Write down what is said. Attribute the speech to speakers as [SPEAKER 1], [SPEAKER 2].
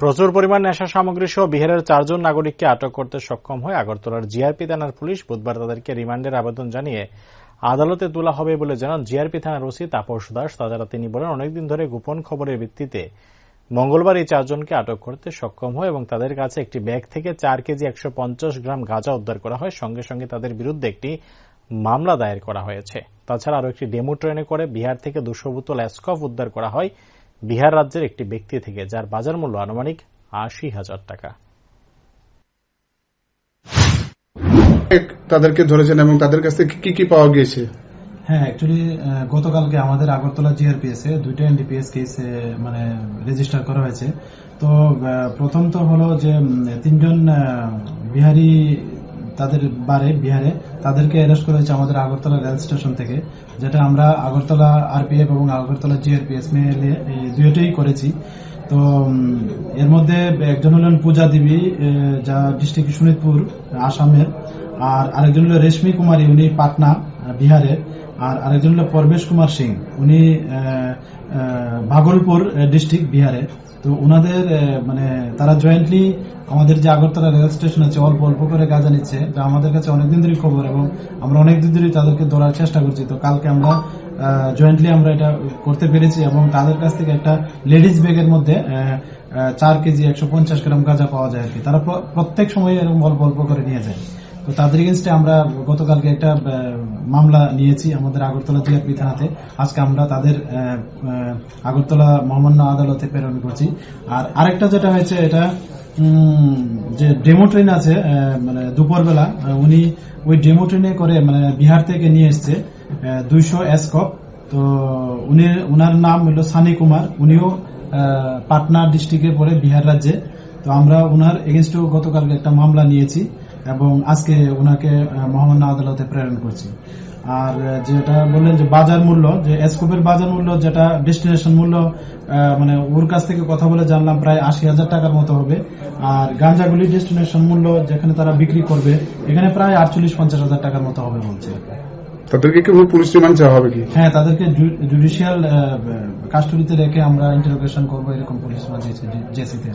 [SPEAKER 1] প্রচুর পরিমাণ নেশা সামগ্রী সহ বিহারের চারজন নাগরিককে আটক করতে সক্ষম হয় আগরতলার জিআরপি থানার পুলিশ বুধবার তাদেরকে রিমান্ডের আবেদন জানিয়ে আদালতে তোলা হবে বলে জানান জিআরপি থানার ওসি তাপস দাস। তাছাড়া তিনি বলেন, অনেকদিন ধরে গোপন খবরের ভিত্তিতে মঙ্গলবার এই চারজনকে আটক করতে সক্ষম হয় এবং তাদের কাছে একটি ব্যাগ থেকে চার কেজি একশো পঞ্চাশ গ্রাম গাঁজা উদ্ধার করা হয়। সঙ্গে সঙ্গে তাদের বিরুদ্ধে একটি মামলা দায়ের করা হয়েছে। তাছাড়া আরও একটি ডেমো ট্রেনে করে বিহার থেকে দুশো বোতল অ্যাসকফ উদ্ধার করা হয়। বিহার রাজ্যের একটি ব্যক্তি থেকে যার বাজার মূল্য আনুমানিক আশি হাজার টাকা।
[SPEAKER 2] তাদেরকে ধরেছেন এবং তাদের কাছ থেকে কি কি পাওয়া গিয়েছে?
[SPEAKER 3] হ্যাঁ অ্যাকচুয়ালি গতকালকে আমাদের আগরতলা জিআরপিএস এ দুইটা এনডিপিএস কেস মানে রেজিস্টার করা হয়েছে। তো আহ, প্রথম তো হলো যে তিনজন আহ, বিহারি তাদের বারে, বিহারে, তাদেরকে অ্যারেস্ট করা হয়েছে আমাদের আগরতলা রেল স্টেশন থেকে, যেটা আমরা আগরতলা আরপিএফ এবং আগরতলা জিআরপিএস মিলে এই দুইটাই করেছি। তো এর মধ্যে একজন হলেন পূজা দেবী যা ডিস্ট্রিক্ট শোনিতপুর আসামের, আর আরেকজন হলেন রেশমি কুমারী, উনি পাটনা বিহারের আর আরেকজন হলো পরবেশ কুমার সিং। উনি ভাগলপুর ডিস্ট্রিক্ট বিহারে তো ওনাদের মানে তারা জয়েন্টলি আমাদের যে আগরতলা রেল স্টেশন আছে, অল্প অল্প করে গাঁজা নিচ্ছে। এটা আমাদের কাছে অনেকদিন ধরে খবর এবং আমরা অনেকদিন ধরে তাদেরকে ধরার চেষ্টা করছি। তো কালকে আমরা জয়েন্টলি আমরা এটা করতে পেরেছি এবং তাদের কাছ থেকে একটা লেডিস ব্যাগের মধ্যে চার কেজি একশো পঞ্চাশ গ্রাম গাঁজা পাওয়া যায় আর কি। তারা প্র- প্রত্যেক সময় এরকম অল্প অল্প করে নিয়ে যায়। তো তাদের এগেনস্টে আমরা গতকালকে একটা মামলা নিয়েছি আমাদের আগরতলা জিআরপি থানাতে। আজকে আমরা তাদের আগরতলা মহামান্য আদালতে প্রেরণ করছি। আর আরেকটা যেটা হয়েছে, এটা যে ডেমো ট্রেন আছে মানে দুপুরবেলা উনি ওই ডেমো ট্রেনে করে মানে বিহার থেকে নিয়ে এসছে দুইশো এসকপ তো উনি, উনার নাম হলো সানি কুমার। উনিও পাটনা ডিস্ট্রিক্টে পড়ে বিহার রাজ্যে। তো আমরা ওনার এগেনস্টেও গতকালকে একটা মামলা নিয়েছি। এবং আজকে ওনাকে মহামান্য আদালতে প্রেরণ করছি। আর যেটা বললেন যে বাজার মূল্য যে এসকোপের বাজার মূল্য যেটা ডেস্টিনেশন মূল্য মানে ওর কাছ থেকে কথা বলে জানলাম প্রায় আশি হাজার টাকার মতো হবে। আর গাঞ্জাগুলি ডেস্টিনেশন মূল্য যেখানে তারা বিক্রি করবে এখানে প্রায় আটচল্লিশ পঞ্চাশ হাজার টাকার মতো হবে বলছে।
[SPEAKER 2] তাদেরকে কি পুলিশ রিমান্ড চাওয়া হবে কি?
[SPEAKER 3] হ্যাঁ তাদেরকে জুডিশিয়াল কাস্টডিতে রেখে আমরা ইন্টারোগেশন করব এরকম পুলিশ জেসিতে